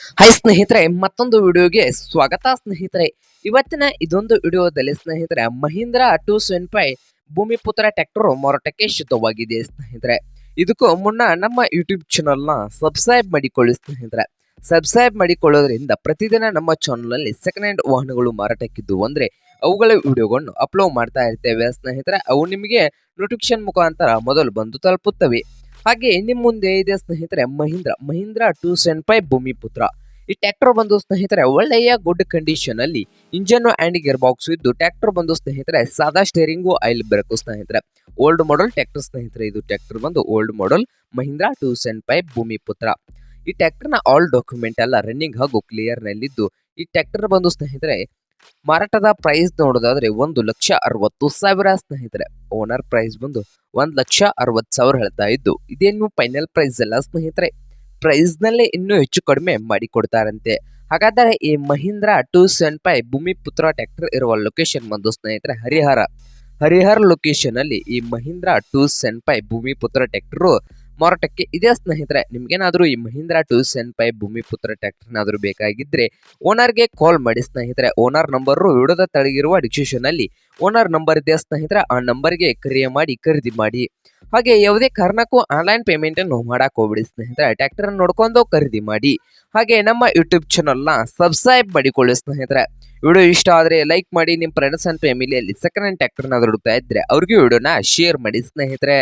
Hi ಸ್ನೇಹಿತರೆ, ಮತ್ತೊಂದು ವಿಡಿಯೋಗೆ ಸ್ವಾಗತ ಸ್ನೇಹಿತರೆ. ಇವತ್ತಿನ ಇದೊಂದು ವಿಡಿಯೋದಲ್ಲಿ ಸ್ನೇಹಿತರೆ, Mahindra two seven five Bhoomiputra tractor ಮಾರಾಟಕ್ಕೆ ಶುದ್ಧವಾಗಿದೆ ಸ್ನೇಹಿತರೆ. ಇದಕ್ಕೂ ಮುನ್ನ ನಮ್ಮ ಯೂಟ್ಯೂಬ್ ಚಾನಲ್ನ ಸಬ್ಸ್ಕ್ರೈಬ್ ಮಾಡಿಕೊಳ್ಳಿ ಸ್ನೇಹಿತರೆ. ಸಬ್ಸ್ಕ್ರೈಬ್ ಮಾಡಿಕೊಳ್ಳೋದ್ರಿಂದ ಪ್ರತಿದಿನ ನಮ್ಮ ಚಾನಲ್ನಲ್ಲಿ ಸೆಕೆಂಡ್ ಹ್ಯಾಂಡ್ ವಾಹನಗಳು ಮಾರಾಟಕ್ಕಿದ್ದು ಅಂದ್ರೆ ಅವುಗಳ ವಿಡಿಯೋಗಳನ್ನು ಅಪ್ಲೋಡ್ ಮಾಡ್ತಾ ಇರ್ತೇವೆ ಸ್ನೇಹಿತರೆ. ಅವು ನಿಮಗೆ ನೋಟಿಫಿಕೇಶನ್ ಮುಖಾಂತರ ಮೊದಲು ಬಂದು ತಲುಪುತ್ತವೆ. ಹಾಗೆ ನಿಮ್ಮ ಮುಂದೆ ಇದೆ ಸ್ನೇಹಿತರೆ Mahindra. Mahindra two seven five Bhoomiputra. ಈ ಟ್ರ್ಯಾಕ್ಟರ್ ಬಂದು ಸ್ನೇಹಿತರೆ ಒಳ್ಳೆಯ ಗುಡ್ ಕಂಡೀಷನ್ ಅಲ್ಲಿ ಇಂಜನ್ ಅಂಡ್ ಗೇರ್ ಬಾಕ್ಸ್ ಇದ್ದು ಟ್ರ್ಯಾಕ್ಟರ್ ಬಂದು ಸ್ನೇಹಿತರೆ ಸಾದಾ ಸ್ಟೇರಿಂಗು ಆಯಿಲ್ ಬರಕು ಸ್ನೇಹಿತರೆ. ಓಲ್ಡ್ ಮಾಡಲ್ ಟ್ರ್ಯಾಕ್ಟರ್ ಸ್ನೇಹಿತರೆ ಇದು ಟ್ರ್ಯಾಕ್ಟರ್ ಬಂದು old model Mahindra two seven five Bhoomiputra. ಈ ಟ್ರ್ಯಾಕ್ಟರ್ನ ಆಲ್ ಡಾಕ್ಯುಮೆಂಟ್ ಎಲ್ಲ ರನ್ನಿಂಗ್ ಹಾಗೂ ಕ್ಲಿಯರ್ ನಲ್ಲಿದ್ದು ಈ ಟ್ರ್ಯಾಕ್ಟರ್ ಬಂದು ಸ್ನೇಹಿತರೆ ಮಾರಾಟದ ಪ್ರೈಸ್ ನೋಡೋದಾದ್ರೆ ಒಂದು ಲಕ್ಷ ಅರವತ್ತು ಸಾವಿರ ಸ್ನೇಹಿತರೆ. ಓನರ್ ಪ್ರೈಸ್ ಬಂದು ಒಂದು ಲಕ್ಷ ಅರವತ್ತು ಸಾವಿರ ಹೇಳ್ತಾ ಇದ್ದು, ಇದೇನು ಫೈನಲ್ ಪ್ರೈಸ್ ಅಲ್ಲ ಸ್ನೇಹಿತರೆ? ಪ್ರೈಸ್ ನಲ್ಲೇ ಇನ್ನೂ ಹೆಚ್ಚು ಕಡಿಮೆ ಮಾಡಿ ಕೊಡ್ತಾರಂತೆ. ಹಾಗಾದರೆ ಈ Mahindra two seven five Bhoomiputra tractor ಇರುವ ಲೊಕೇಶನ್ ಬಂದು ಸ್ನೇಹಿತರೆ ಹರಿಹರ. ಹರಿಹರ ಲೊಕೇಶನ್ ಅಲ್ಲಿ ಈ Mahindra two seven five Bhoomiputra tractor ಮಾರಾಟಕ್ಕೆ ಇದೆ ಸ್ನೇಹಿತರೆ, ನಿಮ್ಗೇನಾದ್ರೂ ಈ Mahindra two seven five Bhoomiputra ಬೇಕಾಗಿದ್ರೆ ಓನರ್ಗೆ ಕಾಲ್ ಮಾಡಿ ಸ್ನೇಹಿತರೆ. ಓನರ್ ನಂಬರ್ ವಿಡಿಯೋದ ತಳಗಿರುವ ಡಿಸ್ಕ್ರಿಪ್ಷನ್ ಅಲ್ಲಿ ಓನರ್ ನಂಬರ್ ಇದೆ ಸ್ನೇಹಿತರೆ, ಆ ನಂಬರ್ಗೆ ಕರೆ ಮಾಡಿ ಖರೀದಿ ಮಾಡಿ. ಹಾಗೆ ಯಾವುದೇ ಕಾರಣಕ್ಕೂ ಆನ್ಲೈನ್ ಪೇಮೆಂಟ್ ಅನ್ನು ಮಾಡಕ್ ಹೋಗ್ಬಿಡಿ ಸ್ನೇಹಿತರೆ, ಟ್ರ್ಯಾಕ್ಟರ್ ನೋಡ್ಕೊಂಡು ಖರೀದಿ ಮಾಡಿ. ಹಾಗೆ ನಮ್ಮ ಯೂಟ್ಯೂಬ್ ಚಾನಲ್ನ ಸಬ್ಸ್ಕ್ರೈಬ್ ಮಾಡಿಕೊಳ್ಳಿ ಸ್ನೇಹಿತರೆ. ವಿಡಿಯೋ ಇಷ್ಟ ಆದರೆ ಲೈಕ್ ಮಾಡಿ ನಿಮ್ಮ ಫ್ರೆಂಡ್ಸ್ ಅಂಡ್ ಫ್ಯಾಮಿಲಿಯಲ್ಲಿ ಸೆಕೆಂಡ್ ಹ್ಯಾಂಡ್ ಟ್ಯಾಕ್ಟರ್ನ ಹುಡುಕ್ತಾ ಇದ್ದರೆ ಅವ್ರಿಗೂ ವಿಡಿಯೋನ ಶೇರ್ ಮಾಡಿ ಸ್ನೇಹಿತರೆ.